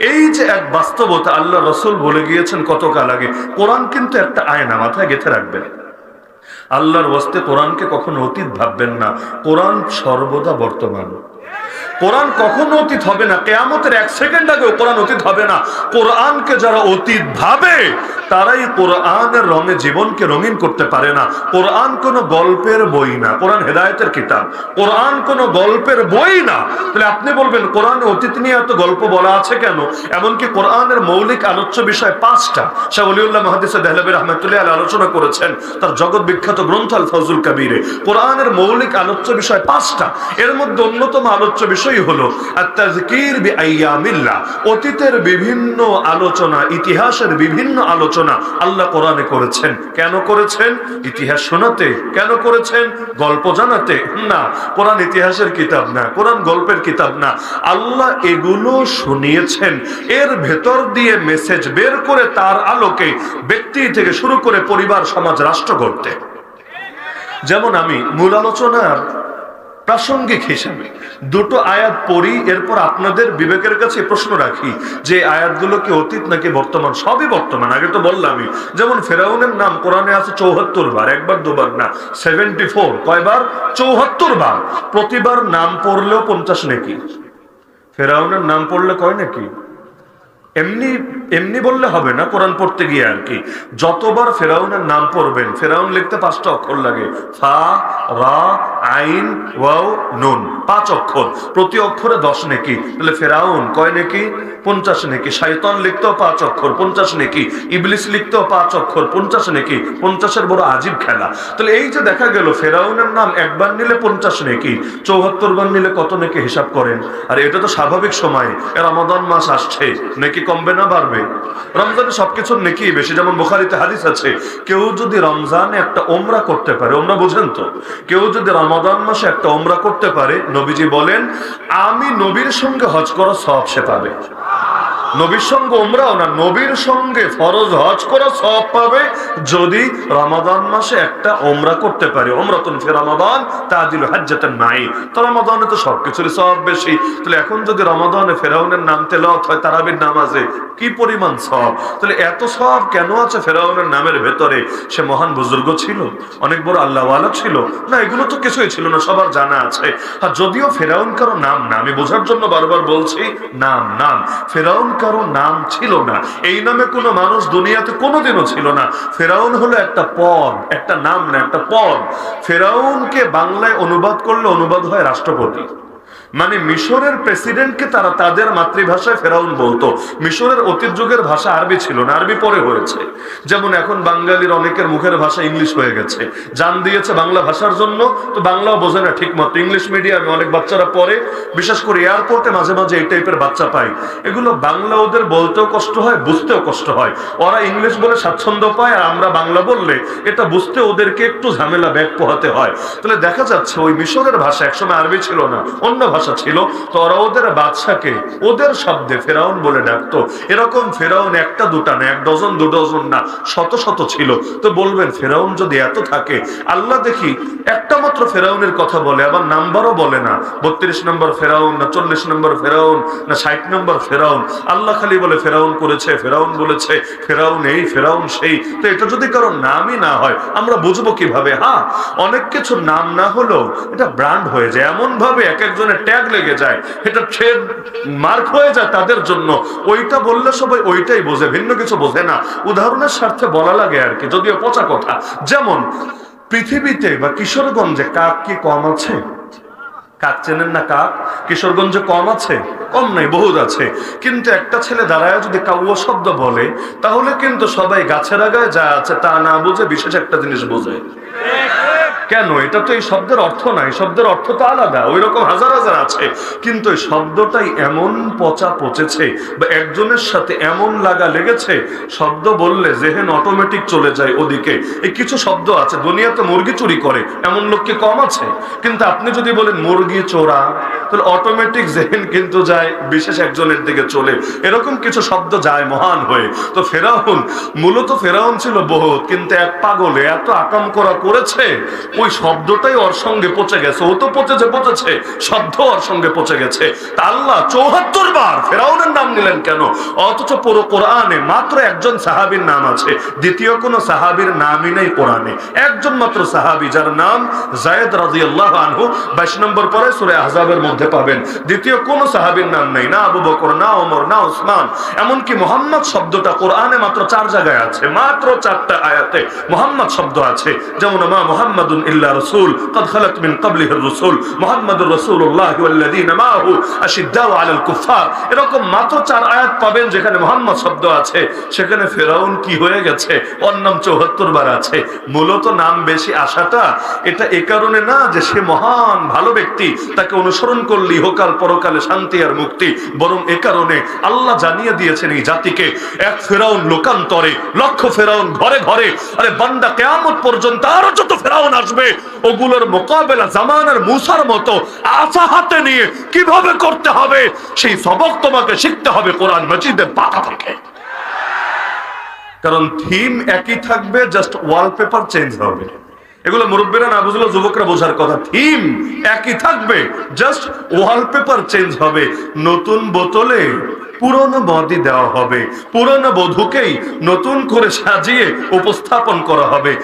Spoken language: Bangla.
এই যে এক বাস্তবতা আল্লাহ রসুল বলে গিয়েছেন কতকাল আগে, কোরআন কিন্তু একটা আয়না, মাথায় গেঁথে রাখবেন। আল্লাহর বস্তে কোরআনকে কখনো অতীত ভাববেন না। কোরআন সর্বদা বর্তমান। কোরআন কখনো অতীত হবে না। কেয়ামতের এক সেকেন্ড আগেও কোরআন অতীত হবে না। কোরআনকে যারা অতীত ভাবে, তারাই কোরআনের রঙে জীবনকে রঙিন করতে পারে না। কোরআন কোনো গল্পের বই না। কোরআন হেদায়তের কিতাব। কোরআন কোনো গল্পের বই না। তাহলে আপনি বলবেন, কোরআনে অতীত নিয়ে এত গল্প বলা আছে কেন? এমনকি কোরআনের মৌলিক আলোচ্য বিষয় পাঁচটা। শাহ অলিউল্লাহ মাহাদিসা দেহলাবি রহমতুল্লাহ আলী আলোচনা করেছেন, তার জগৎ বিখ্যাত গ্রন্থ আল ফজুল কবিরে। কোরআনের মৌলিক আলোচ্য বিষয় পাঁচটা। এর মধ্যে অন্যতম আলোচ্য বিষয় হলো আত্মাজকির বি আইয়ামিল্লাহ অতীতের বিভিন্ন আলোচনা, ইতিহাসের বিভিন্ন আলোচনা আল্লাহ কোরআনে করেছেন। কেন করেছেন? ইতিহাস শোনাতে। কেন করেছেন? গল্প জানাতে। না, কোরআন ইতিহাসের কিতাব না, কোরআন গল্পের কিতাব না। আল্লাহ এগুলো শুনিয়েছেন। এর ভেতর দিয়ে মেসেজ বের করে তার আলোকে ব্যক্তি থেকে শুরু করে পরিবার, সমাজ, রাষ্ট্র করতে যেমন আমি মূল আলোচনার প্রাসঙ্গিক হিসাবে। দুটো আয়াত পড়ি, এরপর আপনাদের বিবেকের কাছে প্রশ্ন রাখি, যে আয়াতগুলো কি অতীত নাকি বর্তমান? সবই বর্তমান, আগে তো বললামই। যেমন ফেরাউনের নাম কোরআনে আছে চৌহাত্তর বার, একবার দুবার না সেভেন্টি ফোর কয়বার? চৌহাত্তর বার। প্রতিবার নাম পড়লেও পঞ্চাশ নাকি? ফেরাউনের নাম পড়লে কয় নাকি? এমনি এমনি বললে হবে না, কোরআন পড়তে গিয়ে আর কি। যতবার ফেরাউনের নাম পড়বেন, ফেরাউন লিখতে পাঁচটা অক্ষর লাগে। ফা, রা, আইন, ওয়াও, নুন, পাঁচ অক্ষর। প্রতি অক্ষরে দশ নেকি। তাহলে ফেরাউন কয় নেকি? পঞ্চাশ নেকি। শায়তন লিখতেও পাঁচ অক্ষর, পঞ্চাশ নেকি। ইবলিস লিখতেও পাঁচ অক্ষর, পঞ্চাশ নেকি। পঞ্চাশের বড় আজীব খেলা। তাহলে এই যে দেখা গেল, ফেরাউনের নাম একবার নিলে পঞ্চাশ নেকি, চৌহাত্তর বার নিলে কত নেকি হিসাব করেন? আর এটা তো স্বাভাবিক সময় রমাদান মাস আসছে, নেকি কমবে না, বাড়বে। রমজানে সবকিছুর নেকি বেশি, যেমন বোখারিতে হাদিস আছে, কেউ যদি রমজানে একটা ওমরা করতে পারে ওমরা বুঝেন তো, কেউ যদি রমাদান মাসে একটা ওমরা করতে পারে, নবীজি বলেন, আমি নবীর সঙ্গে হজ করা সব সে পাবে। নবীর সঙ্গে ওমরাও না, নবীর সঙ্গে ফরজ হজ করা সব পাবে যদি রমাদান মাসে একটা ওমরা করতে পারে। ওমরাতুন রমাদান তাদিল হাজ্জাতান নাই তো রমাদানে তো সবকিছুরই সব বেশি। তাহলে এখন যদি রমাদানে ফেরাউনের নাম তেলাওয়াত হয় তারাবির নামাজে, কি পরিমাণ সব তাহলে এত সব কেন আছে ফেরাউনের নামের ভেতরে? সে মহান বুজুর্গ ছিল, অনেক বড় আল্লাহওয়ালা ছিল। না, এগুলো তো কিছুই ছিল না, সবার জানা আছে। আর যদিও ফেরাউন কারও নাম না, আমি বোঝার জন্য বারবার বলছি, নাম নাম। ফেরাউন কারও নাম ছিল না। এই নামে কোনো মানুষ দুনিয়াতে কোনোদিনও ছিল না। ফেরাউন হলো একটা পদ, একটা নাম না, একটা পদ। ফেরাউনকে বাংলায় অনুবাদ করলে অনুবাদ হয় রাষ্ট্রপতি। মানে মিশরের প্রেসিডেন্টকে তারা তাদের মাতৃভাষায় ফেরাউন বলতো। মিশরের অতীত যুগের ভাষা আরবি ছিল না, আরবি পরে হয়েছে। যেমন এখন বাঙালির অনেকের মুখের ভাষা ইংলিশ হয়ে গেছে। জান দিয়েছে বাংলা ভাষার জন্য, তো বাংলাও বোঝে না ঠিক মতো ইংলিশ মিডিয়ামে অনেক বাচ্চারা পড়ে, বিশেষ করে এয়ারপোর্টে মাঝে মাঝে এই টাইপের বাচ্চা পাই এগুলো বাংলা ওদের বলতেও কষ্ট হয়, বুঝতেও কষ্ট হয়। ওরা ইংলিশ বলে স্বাচ্ছন্দ্য পায় আর আমরা বাংলা বললে এটা বুঝতে ওদেরকে একটু ঝামেলা ব্যাগ পোহাতে হয়। তাহলে দেখা যাচ্ছে ওই মিশরের ভাষা একসময় আরবি ছিল না, অন্য ভাষা ছিল, তো ওরা ওদের বাদশাকে, ওদের শব্দে ফেরাউন বলে ডাকতো। এরকম ফেরাউন একটা দুটা না, এক ডজন, দু ডজন না, শত শত ছিল। তো বলবেন, ফেরাউন যদি এত থাকে, আল্লাহ দেখি একটা মাত্র ফেরাউনের কথা বলে, আবার নাম্বারও বলে না। বত্রিশ নম্বর ফেরাউন, না চল্লিশ নম্বর ফেরাউন, না ষাট নম্বর ফেরাউন। আল্লাহ খালি বলে, ফেরাউন করেছে, ফেরাউন বলেছে, ফেরাউন এই, ফেরাউন সেই। তো এটা যদি কারও নামই না হয়, আমরা বুঝব কীভাবে? হ্যাঁ অনেক কিছু নাম না হলেও এটা ব্র্যান্ড হয়ে যায়। এমন ভাবে এক একজনের ট্যাগ লেগে যায়, এটা ট্রেড মার্ক হয়ে যায় তাদের জন্য। ওইটা বললে সবাই ওইটাই বোঝে, ভিন্ন কিছু বোঝে না। উদাহরণের স্বার্থে বলা লাগে আর কি, যদিও পচা কথা। যেমন, পৃথিবীতে বা কিশোরগঞ্জে কাক কি কম আছে? কাক চেনেন না কাক? কিশোরগঞ্জে কম আছে? কম নাই, বহুত আছে। কিন্তু একটা ছেলে দাঁড়ায় যদি কাউয়া শব্দ বলে, তাহলে কিন্তু সবাই গাছের আগায় যা আছে তা না বুঝে, বিশেষ একটা জিনিস বোঝে। কেন? এটা তো এই শব্দের অর্থ নাই শব্দের অর্থ তো আলাদা ওই রকম হাজার হাজার আছে। কিন্তু এই শব্দটাই এমন পচা পচেছে বা একজনের সাথে এমন লাগা লেগেছে, শব্দ বললে জেহেন অটোমেটিক চলে যায় ওদিকে। এই কিছু শব্দ আছে, দুনিয়াতে মুরগি চুরি করে, এমন লোক কি কম আছে? কিন্তু আপনি যদি বলেন মুরগি চোরা, তাহলে অটোমেটিক জেহেন কিন্তু যায়, বিশেষ একজনের দিকে চলে। এরকম কিছু শব্দ যায় মহান হয়ে। তো ফেরাউন, মূলত ফেরাউন ছিল বহুত, কিন্তু এক পাগলে এত আকাম করা করেছে ওই শব্দটাই ওর সঙ্গে পচে গেছে। ও তো পচেছে পচেছে। শব্দ ওর সঙ্গে পচে গেছে। তা আল্লাহ চৌহাত্তর বার ফেরাউনের নাম নিলেন কেন? অথচ পুরো কোরআনে মাত্র একজন সাহাবীর নাম আছে। দ্বিতীয় কোন সাহাবীর নামই নেই কোরআনে। একজন মাত্র সাহাবী যার নাম জায়েদ রাদিয়াল্লাহু আনহু। 22 নম্বর পরে সূরা আহজাবের মধ্যে পাবেন। দ্বিতীয় কোন সাহাবীর নাম নেই। না আবু বকর, না ওমর, না ওসমান। এমনকি মোহাম্মদ শব্দটা কোরআনে মাত্র চার জায়গায় আছে। মাত্র চারটা আয়াতে মোহাম্মদ শব্দ আছে। যেমন, মা মুহাম্মাদুন ইল্লা রাসূল قد خلت من قبله الرسل মুহাম্মাদুর রাসূলুল্লাহ ওয়াল্লাযীনা মাহু আশিদ্দাউ আলাল কুফার এরকম মাত্র চার আয়াত পাবেন যেখানে মোহাম্মদ শব্দ আছে সেখানে ফেরাউন কি হয়ে গেছে ওর নাম চৌহাত্তর বার আছে মূলত নাম বেশি আসাটা এটা এ কারণে না যে সে মহান ভালো ব্যক্তি তাকে অনুসরণ করলে ইহকাল পরকালে শান্তি আর মুক্তি বরং এ কারণে আল্লাহ জানিয়ে দিয়েছেন এই জাতিকে এক ফেরাউন লোকান্তরে লক্ষ ফেরাউন ঘরে ঘরে আরে বান্দা কেয়ামত পর্যন্ত আরো যত ফেরাউন আসবে ওগুলোর মোকাবেলা জামানার মুসার মতো আশা হাতে নিয়ে কীভাবে করতে হবে? সেই সবক তোমাকে শিখতে হবে কোরআন মজিদের পাতা থেকে। কারণ থিম একই থাকবে জাস্ট ওয়ালপেপার চেঞ্জ হবে। এগুলো মুরব্বীরা না বুঝলো, যুবকরা বোঝার কথা। থিম একই থাকবে জাস্ট ওয়ালপেপার চেঞ্জ হবে। নতুন বোতলে পুরনো বডি দেওয়া হবে। পুরনো বধূকেই নতুন করে সাজিয়ে উপস্থাপন করা হবে।